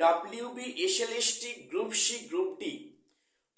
WB SLST group C group D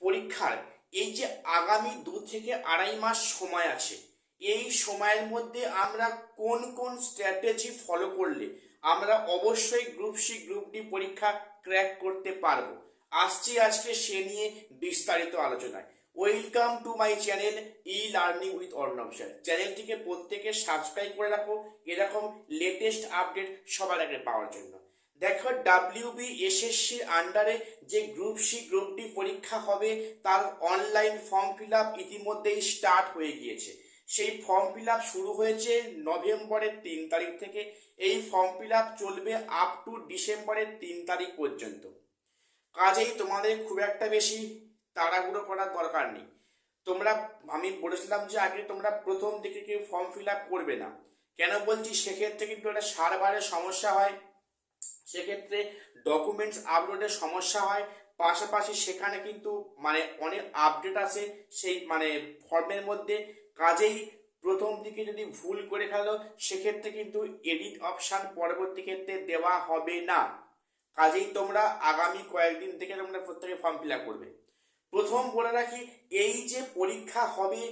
পরীক্ষার এই যে আগামী দু থেকে আড়াই মাস সময় আছে, এই সময়ের মধ্যে আমরা কোন কোন স্ট্র্যাটেজি ফলো করলে আমরা অবশ্যই গ্রুপ সি গ্রুপ ডি পরীক্ষা ক্র্যাক করতে পারব? আসছি আজকে সে নিয়ে বিস্তারিত আলোচনায়। Welcome to my channel e learning with Arnab sir চ্যানেলটিকে প্রত্যেকে সাবস্ক্রাইব করে রাখো, এরকম লেটেস্ট আপডেট সবার আগে পাওয়ার জন্য। দেখো ডাব্লিউবি এসএসসির আন্ডারে যে গ্রুপ সি গ্রুপ ডি পরীক্ষা হবে, তার অনলাইন ফর্ম ফিল আপ ইতিমধ্যেই স্টার্ট হয়ে গিয়েছে। সেই ফর্ম ফিল আপ শুরু হয়েছে নভেম্বরের তিন তারিখ থেকে। এই ফর্ম ফিল আপ চলবে আপ টু ডিসেম্বরের তিন তারিখ পর্যন্ত। কাজেই তোমাদের খুব একটা বেশি তাড়াহুড়ো করার দরকার নেই। তোমরা, আমি বলেছিলাম যে আগে তোমরা প্রথম দিকে কেউ ফর্ম ফিল আপ করবে না। কেন বলছি? সেক্ষেত্রে কিন্তু একটা সারবারের সমস্যা হয়। সেক্ষেত্রে ডকুমেন্টস আপলোডের সমস্যা হয়। পাশাপাশি সেখানে কিন্তু মানে অনেক আপডেট আছে সেই মানে ফর্মের মধ্যে। কাজেই প্রথম দিকে যদি ভুল করে ফেলো, সেক্ষেত্রে কিন্তু এডিট অপশান পরবর্তী ক্ষেত্রে দেওয়া হবে না। কাজেই তোমরা আগামী কয়েকদিন থেকে তোমরা প্রত্যেকে ফর্ম ফিল করবে। প্রথম বলে রাখি, এই যে পরীক্ষা হবে,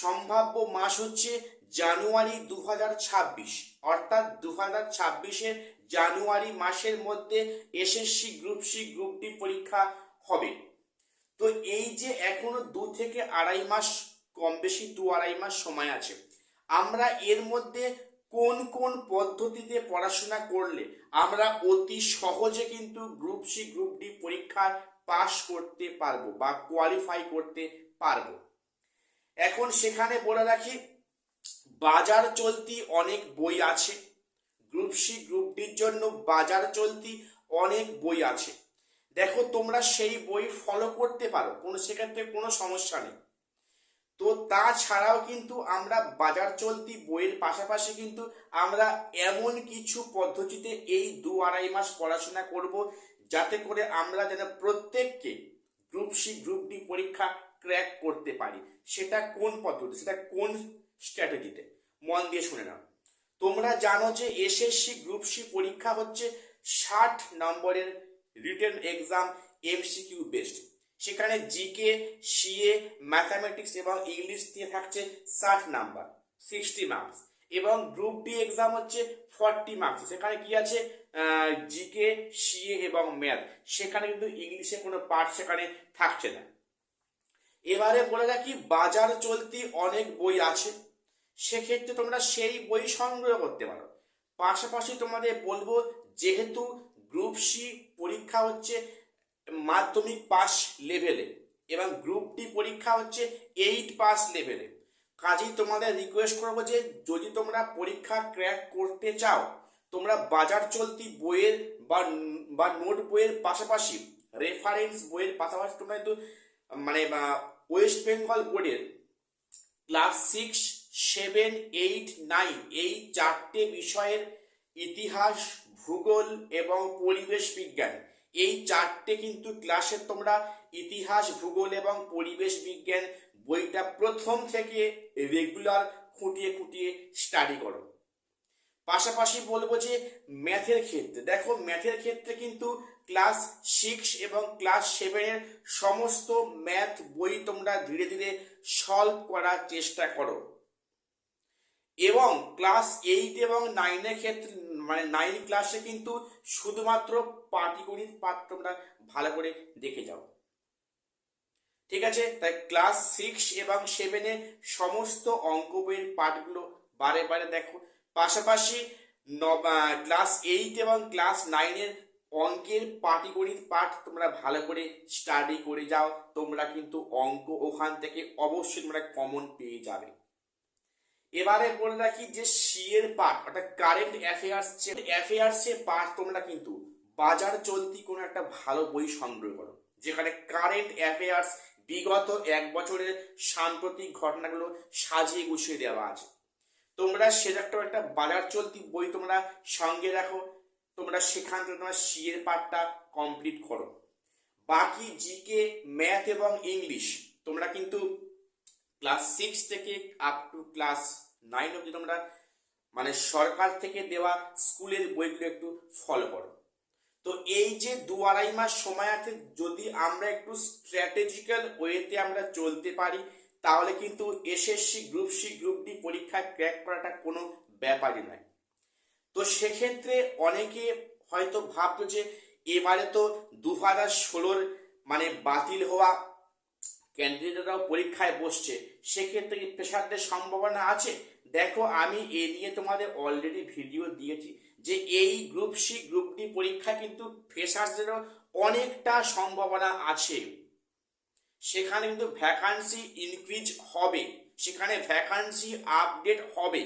সম্ভাব্য মাস হচ্ছে জানুয়ারি দু অর্থাৎ দু হাজার জানুয়ারি মাসের মধ্যে SSC group C group D পরীক্ষা হবে। তো এই যে এখনও দু থেকে আড়াই মাস কম বেশি দু আড়াই মাস সময় আছে, আমরা এর মধ্যে কোন কোন পদ্ধতিতে পড়াশোনা করলে আমরা অতি সহজে কিন্তু গ্রুপ সি গ্রুপ ডি পরীক্ষার পাশ করতে পারব বা কোয়ালিফাই করতে পারব। এখন সেখানে বলে রাখি বাজার চলতি অনেক বই আছে। গ্রুপ সি গ্রুপ ডির জন্য বাজার চলতি অনেক বই আছে। দেখো, তোমরা সেই বই ফলো করতে পারো, কোনো সেক্ষেত্রে কোনো সমস্যা নেই। তো তাছাড়াও কিন্তু আমরা বাজার চলতি বইয়ের পাশাপাশি কিন্তু আমরা এমন কিছু পদ্ধতিতে এই দু আড়াই মাস পড়াশোনা করব, যাতে করে আমরা যেন প্রত্যেককে গ্রুপ সি গ্রুপ ডি পরীক্ষা ক্র্যাক করতে পারি। সেটা কোন পদ্ধতি সেটা কোন স্ট্র্যাটেজিতে মন দিয়ে শুনে নাও। তোমরা জানো যে এসএসসি গ্রুপ সি পরীক্ষা হচ্ছে ষাট নম্বরের রিটেন এক্সাম এমসিকিউ বেসড। সেখানে জিকে, সিএ, ম্যাথামেটিক্স এবং ইংলিশ দিয়ে থাকছে ষাট নাম্বার, সিক্সটি মার্কস। এবং গ্রুপ ডি এক্সাম হচ্ছে ফর্টি মার্কস। সেখানে কি আছে? জিকে, সিএ এবং ম্যাথ। সেখানে কিন্তু ইংলিশে কোনো পার্ট সেখানে থাকছে না। এবারে বলে রাখি, বাজার চলতি অনেক বই আছে। সেক্ষেত্রে তোমরা সেই বই সংগ্রহ করতে পারো। পাশাপাশি তোমাদের বলব, যেহেতু গ্রুপ সি পরীক্ষা হচ্ছে মাধ্যমিক পাস লেভেলে এবং গ্রুপ ডি পরীক্ষা হচ্ছে এইট পাস লেভেলে কাজেই তোমাদের রিকোয়েস্ট করব যে যদি তোমরা পরীক্ষা ক্র্যাক করতে চাও, তোমরা বাজার চলতি বইয়ের বা বা নোট বইয়ের পাশাপাশি রেফারেন্স বইয়ের পাশাপাশি তোমরা কিন্তু মানে ওয়েস্ট বেঙ্গল বোর্ডের class six seven eight nine এই চারটে বিষয়ের ইতিহাস, ভূগোল এবং পরিবেশ বিজ্ঞান। এই চারটে কিন্তু ক্লাসে তোমরা ইতিহাস, ভূগোল এবং পরিবেশ বিজ্ঞান বইটা প্রথম থেকে রেগুলার খুঁটিয়ে খুঁটিয়ে স্টাডি করো। পাশাপাশি বলব যে ম্যাথের ক্ষেত্রে, দেখো ম্যাথের ক্ষেত্রে কিন্তু ক্লাস সিক্স এবং ক্লাস সেভেনের সমস্ত ম্যাথ বই তোমরা ধীরে ধীরে সলভ করার চেষ্টা করো। এবং ক্লাস এইট এবং নাইনের ক্ষেত্রে মানে নাইন ক্লাসে কিন্তু শুধুমাত্র পাটিগণিত পাঠ ভালো করে দেখে যাও। ঠিক আছে? তাই ক্লাস সিক্স এবং সেভেনে সমস্ত অঙ্ক বইয়ের পাঠগুলো বারে বারে দেখো। পাশাপাশি ক্লাস এইট এবং ক্লাস নাইনের অঙ্কের পাটিগণিত পাঠ তোমরা ভালো করে স্টাডি করে যাও। তোমরা কিন্তু অঙ্ক ওখান থেকে অবশ্যই তোমরা কমন পেয়ে যাবে। এবারে বলে রাখি যে সি এর পার্ট অর্থাৎ কারেন্ট অ্যাফেয়ার্স অ্যাফেয়ার্সের পার্ট তোমরা কিন্তু বাজার চলতি কোনো একটা ভালো বই সংগ্রহ করো। যেখানে কারেন্ট অ্যাফেয়ার্স বিগত এক বছরের সাম্প্রতিক ঘটনাগুলো সাজিয়ে গুছিয়ে দেওয়া আছে। তোমরা সেরকম একটা বাজার চলতি বই তোমরা সঙ্গে রাখো, তোমরা সেখান থেকে তোমরা সি এর পার্টটা কমপ্লিট করো। বাকি জিকে ম্যাথ এবং ইংলিশ তোমরা কিন্তু ক্লাস সিক্স থেকে আপ টু ক্লাস নাইন অব্দি তোমরা মানে সরকার থেকে দেওয়া স্কুলের বইগুলো একটু ফলো করো। তো এই যে দু আড়াই মাস সময় আছে, যদি আমরা একটু স্ট্র্যাটেজিক্যাল ওয়েতে আমরা চলতে পারি, তাহলে কিন্তু SSC group C group D পরীক্ষায় ক্র্যাক করাটা কোনো ব্যাপারই নয়। তো সেক্ষেত্রে অনেকে হয়তো ভাবতো যে এবারে তো দু হাজার ষোলোর মানে বাতিল হওয়া ক্যান্ডিডেটরাও পরীক্ষায় বসছে। সেক্ষেত্রে কি প্রেশারদের সম্ভাবনা আছে? দেখো, আমি এ নিয়ে তোমাদের অলরেডি ভিডিও দিয়েছি যে এই গ্রুপ সি গ্রুপ ডি পরীক্ষায় কিন্তু ফ্রেশার্সদেরও অনেকটা সম্ভাবনা আছে। সেখানে কিন্তু ভ্যাকান্সি ইনক্রিজ হবে। সেখানে ভ্যাকান্সি আপডেট হবে।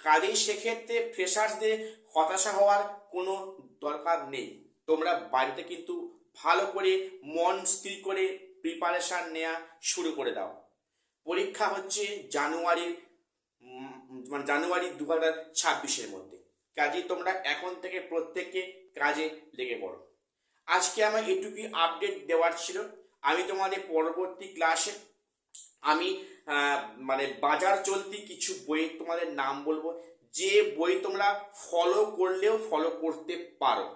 কাজেই সেক্ষেত্রে ফ্রেশার্সদের হতাশা হওয়ার কোনো দরকার নেই। তোমরা বাড়িতে কিন্তু ভালো করে মন স্থির করে প্রিপারেশন নেওয়া শুরু করে দাও। পরীক্ষা হচ্ছে জানুয়ারির মানে জানুয়ারি দু হাজার ছাব্বিশের মধ্যে। কাজেই তোমরা এখন থেকে প্রত্যেককে কাজে লেগে পড়ো। আজকে আমার এটুকুই আপডেট দেওয়ার ছিল। আমি তোমাদের পরবর্তী ক্লাসে আমি মানে বাজার চলতি কিছু বইয়ের তোমাদের নাম বলব। যে বই তোমরা ফলো করলেও ফলো করতে পারো।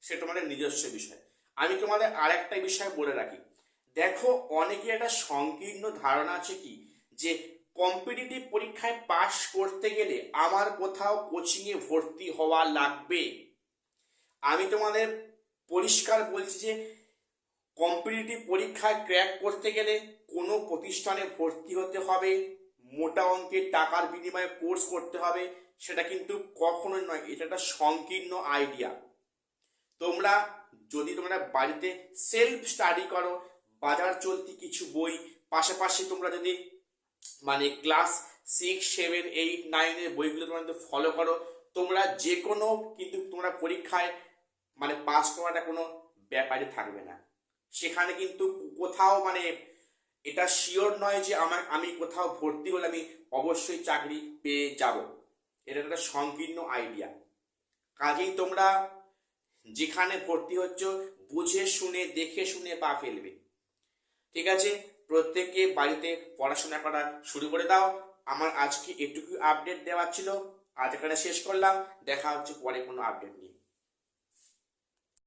সে তোমাদের নিজস্ব বিষয়। আমি তোমাদের আর একটা বিষয় বলে রাখি। দেখো অনেকে একটা সংকীর্ণ ধারণা আছে কি? যে কম্পিটিটিভ পরীক্ষায় পাশ করতে গেলে আমার কোথাও কোচিংয়ে ভর্তি হওয়া লাগবে। আমি তোমাদের পরিষ্কার বলছি যে কম্পিটিটিভ পরীক্ষায় ক্র্যাক করতে গেলে কোনো প্রতিষ্ঠানে ভর্তি হতে হবে, মোটা অঙ্কের টাকার বিনিময়ে কোর্স করতে হবে, সেটা কিন্তু কখনোই নয়, এটা একটা সংকীর্ণ আইডিয়া তোমরা, যদি তোমরা বাড়িতে সেলফ স্টাডি করো বাজার চলতি কিছু বই, পাশাপাশি তোমরা যদি মানে ক্লাস সিক্স সেভেন এইট নাইনের বইগুলো তোমরা যদি ফলো করো, তোমরা যে কোনো কিন্তু তোমরা পরীক্ষায় মানে পাস করাটা কোনো ব্যাপারে থাকবে না। সেখানে কিন্তু কোথাও মানে এটা শিওর নয় যে আমার, আমি কোথাও ভর্তি হলে আমি অবশ্যই চাকরি পেয়ে যাব। এটা একটা সংকীর্ণ আইডিয়া কাজেই তোমরা যেখানে ভর্তি হচ্ছ, বুঝে শুনে, দেখে শুনে পা ফেলবে। ঠিক আছে? প্রত্যেককে বাড়িতে পড়াশোনা করা শুরু করে দাও। আমার আজকে এটুকু আপডেট দেওয়ার ছিল। আজ এখানে শেষ করলাম। দেখা হচ্ছে পরে কোনো আপডেট নিয়ে।